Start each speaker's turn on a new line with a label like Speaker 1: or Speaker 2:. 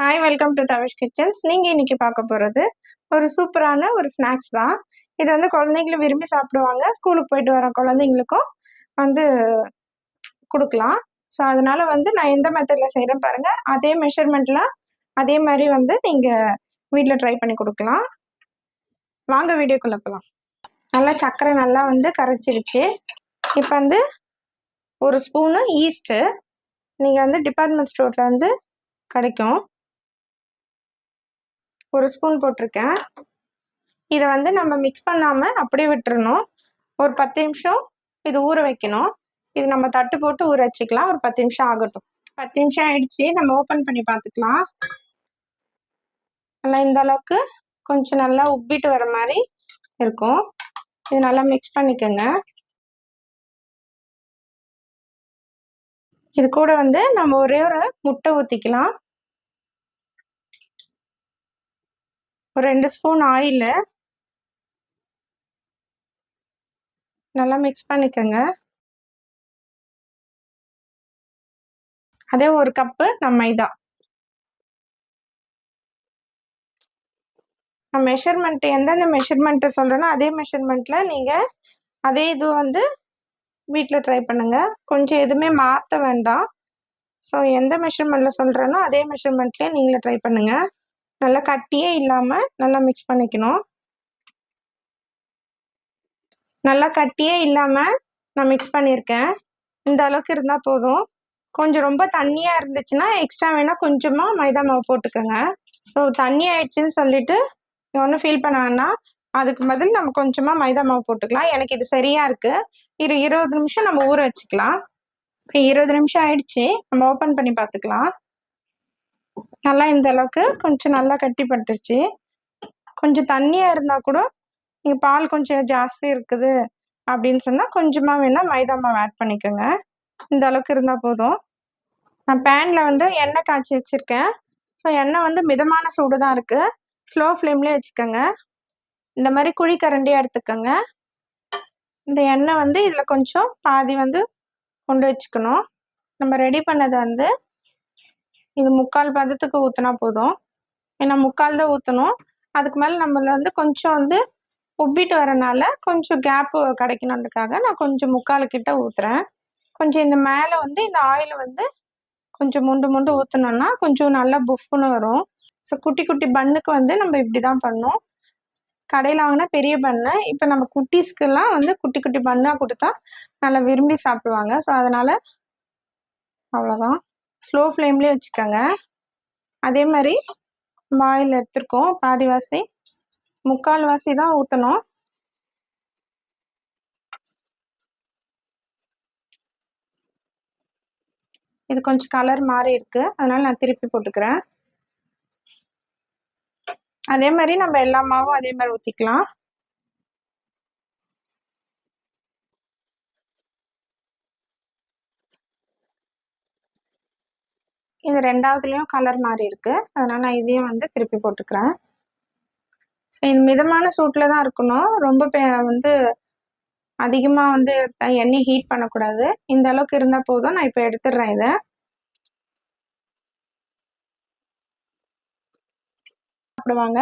Speaker 1: Hi welcome to Tavish kitchens நீங்கள் இன்னைக்கு பார்க்க போகிறது ஒரு சூப்பரான ஒரு ஸ்நாக்ஸ் தான். இது வந்து குழந்தைங்களும் விரும்பி சாப்பிடுவாங்க. ஸ்கூலுக்கு போயிட்டு வர குழந்தைங்களுக்கும் வந்து கொடுக்கலாம். ஸோ அதனால் வந்து நான் எந்த மெத்தடில் செய்கிறேன் பாருங்கள் அதே மெஷர்மெண்ட்டில் அதே மாதிரி வந்து நீங்கள் வீட்டில் ட்ரை பண்ணி கொடுக்கலாம். வாங்க வீடியோக்குள்ளே போகலாம் நல்லா சர்க்கரை நல்லா வந்து கரைச்சிடுச்சு. இப்போ வந்து ஒரு ஸ்பூனு ஈஸ்ட்டு நீங்கள் வந்து டிபார்ட்மெண்ட் ஸ்டோரில் வந்து கிடைக்கும். ஒரு ஸ்பூன் போட்டிருக்கேன். இதை வந்து நம்ம மிக்ஸ் பண்ணாமல் அப்படியே விட்டுறணும். ஒரு பத்து நிமிஷம் இது ஊற வைக்கணும். இது நம்ம தட்டு போட்டு ஊற வச்சுக்கலாம். ஒரு பத்து நிமிஷம் ஆகட்டும். பத்து நிமிஷம் ஆயிடுச்சு. நம்ம ஓப்பன் பண்ணி பார்த்துக்கலாம். நல்லா இந்த அளவுக்கு கொஞ்சம் நல்லா உப்பிட்டு வர மாதிரி இருக்கும். இது நல்லா மிக்ஸ் பண்ணிக்கோங்க. இது கூட வந்து நம்ம ஒரே ஒரு முட்டை ஊற்றிக்கலாம் ஒரு ரெண்டு ஸ்பூன் ஆயிலு. நல்லா மிக்ஸ் பண்ணிக்கோங்க. அதே ஒரு கப்பு நம்ம மைதா. நான் மெஷர்மெண்ட் எந்தெந்த மெஷர்மெண்ட்டு சொல்கிறேனோ அதே மெஷர்மெண்ட்டில் நீங்கள் அதே இது வந்து வீட்டில் ட்ரை பண்ணுங்கள் கொஞ்சம் எதுவுமே மாற்ற வேண்டாம். ஸோ எந்த மெஷர்மெண்ட்டில் சொல்கிறேனோ அதே மெஷர்மெண்ட்லேயே நீங்களே ட்ரை பண்ணுங்கள் நல்லா கட்டியே இல்லாமல் நல்லா மிக்ஸ் பண்ணிக்கணும். நல்லா கட்டியே இல்லாமல் நான் மிக்ஸ் பண்ணியிருக்கேன் இந்த அளவுக்கு இருந்தால் போதும். கொஞ்சம் ரொம்ப தண்ணியாக இருந்துச்சுன்னா எக்ஸ்ட்ரா வேணால் கொஞ்சமாக மைதா மாவு போட்டுக்கோங்க. ஸோ தண்ணி ஆயிடுச்சுன்னு சொல்லிட்டு ஒன்றும் ஃபீல் பண்ண வேணாம் அதுக்கு பதில் நம்ம கொஞ்சமாக மைதா மாவு போட்டுக்கலாம். எனக்கு இது சரியாக இருக்குது இரு இருபது நிமிஷம் நம்ம ஊற வச்சுக்கலாம். இப்போ இருபது நிமிஷம் ஆயிடுச்சு. நம்ம ஓப்பன் பண்ணி பார்த்துக்கலாம். நல்லா இந்த அளவுக்கு கொஞ்சம் நல்லா கட்டிப்பட்டுச்சு கொஞ்சம் தண்ணியாக இருந்தால் கூட நீங்கள் பால் கொஞ்சம் ஜாஸ்தி இருக்குது அப்படின்னு சொன்னால் கொஞ்சமாக வேணால் மைதா மாவு ஆட் பண்ணிக்கோங்க. இந்த அளவுக்கு இருந்தால் போதும். நான் பேனில் வந்து எண்ணெய் காய்ச்சி வச்சுருக்கேன். ஸோ எண்ணெய் வந்து மிதமான சூடு தான் இருக்குது ஸ்லோ ஃப்ளேம்லேயே வச்சுக்கோங்க. இந்த மாதிரி குழி கரண்டியாக எடுத்துக்கோங்க. இந்த எண்ணெய் வந்து இதில் கொஞ்சம் பாதி வந்து கொண்டு வச்சுக்கணும். நம்ம ரெடி பண்ணதை வந்து இது முக்கால் பதத்துக்கு ஊற்றினா போதும். ஏன்னா முக்கால் தான் ஊற்றணும் அதுக்கு மேலே நம்மள வந்து கொஞ்சம் வந்து உப்பிட்டு வரனால கொஞ்சம் கேப்பு கிடைக்கணுன்றதுக்காக நான் கொஞ்சம் முக்கால் கிட்ட ஊற்றுறேன் கொஞ்சம் இந்த மேலே வந்து இந்த ஆயில் வந்து கொஞ்சம் முண்டு முண்டு ஊற்றினோன்னா கொஞ்சம் நல்லா புஃப்னு வரும். ஸோ குட்டி குட்டி பண்ணுக்கு வந்து நம்ம இப்படி தான் பண்ணோம். கடையில் வாங்கினா பெரிய பண்ணு. இப்போ நம்ம குட்டீஸ்க்கெல்லாம் வந்து குட்டி குட்டி பண்ணாக கொடுத்தா நல்லா விரும்பி சாப்பிடுவாங்க. ஸோ அதனால் அவ்வளோதான் ஸ்லோ ஃப்ளேம்லேயே வச்சுக்கோங்க. அதே மாதிரி பாயில் எடுத்துருக்கோம். பாதி வாசி முக்கால் வாசி தான் ஊற்றணும் இது கொஞ்சம் கலர் மாறி இருக்கு. அதனால நான் திருப்பி போட்டுக்கிறேன். அதே மாதிரி நம்ம எல்லா மாவும் அதே மாதிரி ஊற்றிக்கலாம் இது ரெண்டாவதுலேயும் கலர் மாறி இருக்கு. அதனால் நான் இதையும் வந்து திருப்பி போட்டுக்கிறேன். ஸோ இது மிதமான சூட்டில் தான் இருக்கணும். ரொம்ப வந்து அதிகமாக வந்து எண்ணெய் ஹீட் பண்ணக்கூடாது. இந்த அளவுக்கு இருந்தால் போதும். நான் இப்போ எடுத்துடுறேன் இதை. சாப்பிடுவாங்க.